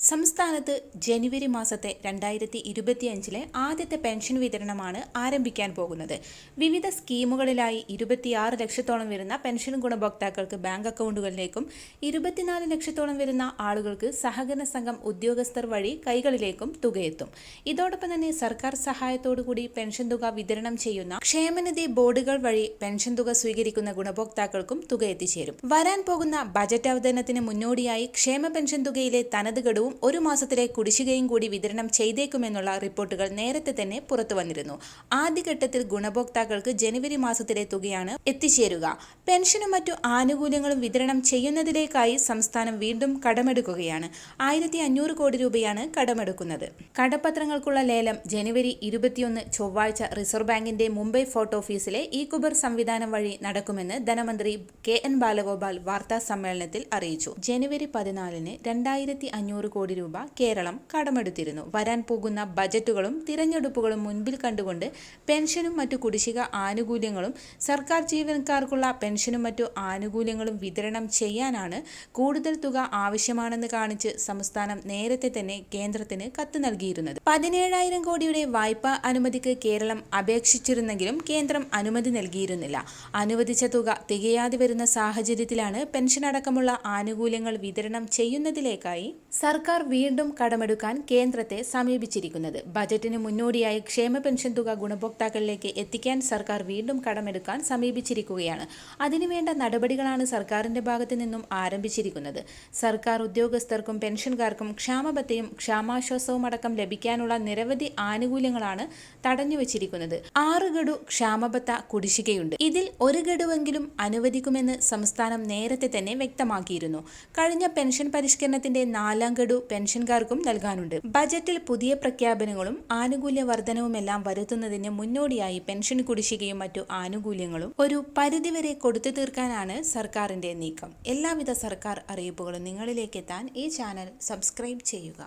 സംസ്ഥാനത്ത് ജനുവരി മാസത്തെ രണ്ടായിരത്തി ഇരുപത്തിയഞ്ചിലെ ആദ്യത്തെ പെൻഷൻ വിതരണമാണ് ആരംഭിക്കാൻ പോകുന്നത്. വിവിധ സ്കീമുകളിലായി ഇരുപത്തിയാറ് ലക്ഷത്തോളം വരുന്ന പെൻഷൻ ഗുണഭോക്താക്കൾക്ക് ബാങ്ക് അക്കൗണ്ടുകളിലേക്കും ഇരുപത്തിനാല് ലക്ഷത്തോളം വരുന്ന ആളുകൾക്ക് സഹകരണ സംഘം ഉദ്യോഗസ്ഥർ വഴി കൈകളിലേക്കും തുകയെത്തും. ഇതോടൊപ്പം തന്നെ സർക്കാർ സഹായത്തോടുകൂടി പെൻഷൻ തുക വിതരണം ചെയ്യുന്ന ക്ഷേമനിധി ബോർഡുകൾ വഴി പെൻഷൻ തുക സ്വീകരിക്കുന്ന ഗുണഭോക്താക്കൾക്കും തുക എത്തിച്ചേരും. വരാൻ പോകുന്ന ബജറ്റ് അവതരണത്തിന് മുന്നോടിയായി ക്ഷേമ പെൻഷൻ തുകയിലെ തനത് ഗഡുവും ഒരു മാസത്തിലെ കുടിശ്ശികയും കൂടി വിതരണം ചെയ്തേക്കുമെന്നുള്ള റിപ്പോർട്ടുകൾ നേരത്തെ തന്നെ പുറത്തു വന്നിരുന്നു. ആദ്യഘട്ടത്തിൽ ഗുണഭോക്താക്കൾക്ക് ജനുവരി മാസത്തിലെ തുകയാണ് എത്തിച്ചേരുക. പെൻഷനും മറ്റു ആനുകൂല്യങ്ങളും വിതരണം ചെയ്യുന്നതിലേക്കായി സംസ്ഥാനം വീണ്ടും കടമെടുക്കുകയാണ്. ആയിരത്തി അഞ്ഞൂറ് കോടി രൂപയാണ് കടമെടുക്കുന്നത്. കടപ്പത്രങ്ങൾക്കുള്ള ലേലം ജനുവരി ഇരുപത്തിയൊന്ന് ചൊവ്വാഴ്ച റിസർവ് ബാങ്കിന്റെ മുംബൈ ഫോർട്ട് ഓഫീസിലെ ഇ കുബർ സംവിധാനം വഴി നടക്കുമെന്ന് ധനമന്ത്രി കെ എൻ ബാലഗോപാൽ വാർത്താ സമ്മേളനത്തിൽ അറിയിച്ചു. ജനുവരി പതിനാലിന് രണ്ടായിരത്തി അഞ്ഞൂറ് കോടി രൂപ കേരളം കടമെടുത്തിരുന്നു. വരാൻ പോകുന്ന ബജറ്റുകളും തിരഞ്ഞെടുപ്പുകളും മുൻപിൽ കണ്ടുകൊണ്ട് പെൻഷനും മറ്റു കുടിശ്ശിക ആനുകൂല്യങ്ങളും സർക്കാർ ജീവനക്കാർക്കുള്ള പെൻഷനും മറ്റു ആനുകൂല്യങ്ങളും വിതരണം ചെയ്യാനാണ് കൂടുതൽ തുക ആവശ്യമാണെന്ന് കാണിച്ച് സംസ്ഥാനം നേരത്തെ തന്നെ കേന്ദ്രത്തിന് കത്ത് നൽകിയിരുന്നത്. പതിനേഴായിരം കോടിയുടെ വായ്പ അനുമതിക്ക് കേരളം അപേക്ഷിച്ചിരുന്നെങ്കിലും കേന്ദ്രം അനുമതി നൽകിയിരുന്നില്ല. അനുവദിച്ച തുക തികയാതെ വരുന്ന സാഹചര്യത്തിലാണ് പെൻഷൻ അടക്കമുള്ള ആനുകൂല്യങ്ങൾ വിതരണം ചെയ്യുന്നതിലേക്കായി സർക്കാർ വീണ്ടും കടമെടുക്കാൻ കേന്ദ്രത്തെ സമീപിച്ചിരിക്കുന്നത്. ബജറ്റിന് മുന്നോടിയായി ക്ഷേമ പെൻഷൻ തുക ഗുണഭോക്താക്കളിലേക്ക് എത്തിക്കാൻ സർക്കാർ വീണ്ടും കടമെടുക്കാൻ സമീപിച്ചിരിക്കുകയാണ്. അതിനുവേണ്ട നടപടികളാണ് സർക്കാരിന്റെ ഭാഗത്തു നിന്നും ആരംഭിച്ചിരിക്കുന്നത്. സർക്കാർ ഉദ്യോഗസ്ഥർക്കും പെൻഷൻകാർക്കും ക്ഷാമബത്തയും ക്ഷാമാശ്വാസവും അടക്കം ലഭിക്കാനുള്ള നിരവധി ആനുകൂല്യങ്ങളാണ് തടഞ്ഞുവച്ചിരിക്കുന്നത്. ആറ് ഗഡു ക്ഷാമബത്ത കുടിശ്ശികയുണ്ട്. ഇതിൽ ഒരു ഗഡുവെങ്കിലും അനുവദിക്കുമെന്ന് സംസ്ഥാനം നേരത്തെ തന്നെ വ്യക്തമാക്കിയിരുന്നു. കഴിഞ്ഞ പെൻഷൻ പരിഷ്കരണത്തിന്റെ നാലാം ഗഡു പെൻഷൻകാർക്കും നൽകാനുണ്ട്. ബജറ്റിൽ പുതിയ പ്രഖ്യാപനങ്ങളും ആനുകൂല്യ വർധനവുമെല്ലാം വരുത്തുന്നതിന് മുന്നോടിയായി പെൻഷൻ കുടിശ്ശികയും മറ്റു ആനുകൂല്യങ്ങളും ഒരു പരിധിവരെ കൊടുത്തു തീർക്കാനാണ് സർക്കാരിന്റെ നീക്കം. എല്ലാവിധ സർക്കാർ അറിയിപ്പുകളും നിങ്ങളിലേക്ക് എത്താൻ ഈ ചാനൽ സബ്സ്ക്രൈബ് ചെയ്യുക.